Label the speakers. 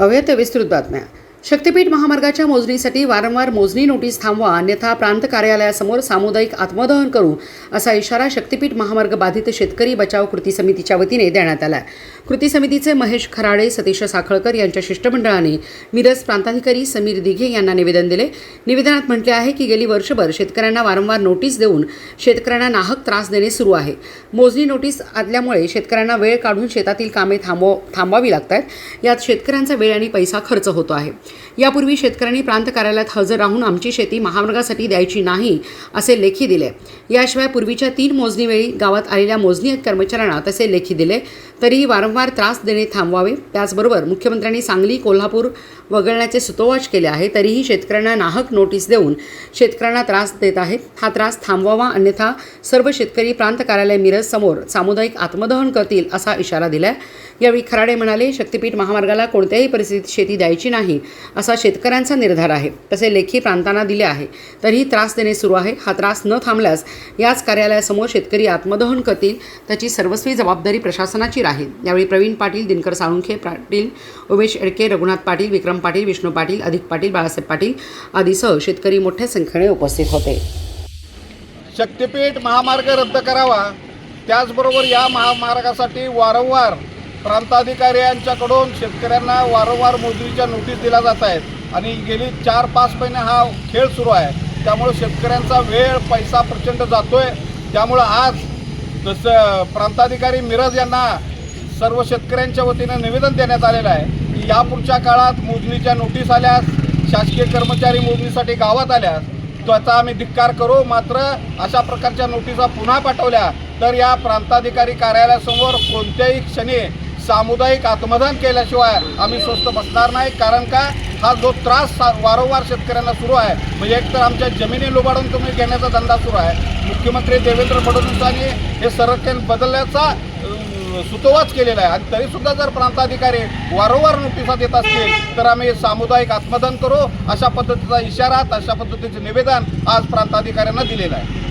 Speaker 1: હવે તે વિસ્તૃત બાતમ્યા. शक्तीपीठ महामार्गाच्या मोजणीसाठी वारंवार मोजणी नोटीस थांबवा अन्यथा प्रांत कार्यालयासमोर सामुदायिक आत्मदहन करू असा इशारा शक्तीपीठ महामार्ग बाधित शेतकरी बचाव कृती समितीच्या वतीने देण्यात आला कृती समितीचे महेश खराडे सतीश साखळकर यांच्या शिष्टमंडळाने मिरज प्रांताधिकारी समीर दिघे यांना निवेदन दिले. निवेदनात म्हटले आहे की गेली वर्षभर शेतकऱ्यांना वारंवार नोटीस देऊन शेतकऱ्यांना नाहक त्रास देणे सुरू आहे. मोजणी नोटीस आल्यामुळे शेतकऱ्यांना वेळ काढून शेतातील कामे थांबव थांबवावी लागत आहेत यात शेतकऱ्यांचा वेळ आणि पैसा खर्च होतो आहे. यापूर्वी शेतकऱ्यांनी प्रांत कार्यालयात हजर राहून आमची शेती महामार्गासाठी द्यायची नाही असे लेखी दिले. याशिवाय पूर्वीच्या तीन मोजणीवेळी गावात आलेल्या मोजणी कर्मचाऱ्यांना तसे लेखी दिले. तरीही वारंवार त्रास देणे थांबवावे. त्याचबरोबर मुख्यमंत्र्यांनी सांगली कोल्हापूर वगळण्याचे सुतोवाच केले आहे. तरीही शेतकऱ्यांना नाहक नोटीस देऊन शेतकऱ्यांना त्रास देत आहेत हा त्रास थांबवावा अन्यथा सर्व शेतकरी प्रांत कार्यालय मिरज समोर सामुदायिक आत्मदहन करतील असा इशारा दिला यावेळी खराडे म्हणाले शक्तीपीठ महामार्गाला कोणत्याही परिस्थितीत शेती द्यायची नाही असा शेतकऱ्यांचा निर्धार आहे. तसे लेखी प्रांतांना दिले आहे. तरीही त्रास देणे सुरू आहे. हा त्रास न थांबल्यास याच कार्यालयासमोर शेतकरी आत्मदहन करतील त्याची सर्वस्वी जबाबदारी प्रशासनाची राहील यावेळी प्रवीण पाटील दिनकर साळुंखे पाटील उमेश एडके रघुनाथ पाटील विक्रम पाटील विष्णू पाटील अधिक पाटील बाळासाहेब पाटील आदीसह शेतकरी मोठ्या संख्येने उपस्थित होते.
Speaker 2: शक्तिपीठ महामार्ग रद्द करावा. त्याचबरोबर या महामार्गासाठी वारंवार प्रांताधिकारी यांच्याकडून शेतकऱ्यांना वारंवार मोजणीच्या नोटीस दिल्या जात आहेत आणि गेली चार पाच महिने हा खेळ सुरू आहे. त्यामुळे शेतकऱ्यांचा वेळ पैसा प्रचंड जातोय. त्यामुळं आज जसं प्रांताधिकारी मिरज यांना सर्व शेतकऱ्यांच्या वतीनं निवेदन देण्यात आलेलं आहे की यापुढच्या काळात मोजणीच्या नोटीस आल्यास शासकीय कर्मचारी मोजणीसाठी गावात आल्यास त्याचा आम्ही धिक्कार करू. मात्र अशा प्रकारच्या नोटिसा पुन्हा पाठवल्या तर या प्रांताधिकारी कार्यालयासमोर कोणत्याही क्षणी सामुदायिक आत्मदान केल्याशिवाय आम्ही स्वस्त बसणार नाही. कारण का? हा जो त्रास सा- वारंवार शेतकऱ्यांना सुरू आहे म्हणजे एकतर आमच्या जमिनी लुबाडून तुम्ही घेण्याचा धंदा सुरू आहे. मुख्यमंत्री देवेंद्र फडणवीसांनी हे संरक्षण बदलल्याचा सुतोवाच केलेला आहे. आणि तरीसुद्धा जर प्रांताधिकारी वारंवार नोटिसा देत असतील तर आम्ही सामुदायिक आत्मदान करू. अशा पद्धतीचा इशारा अशा पद्धतीचे निवेदन आज प्रांताधिकाऱ्यांना दिलेलं आहे.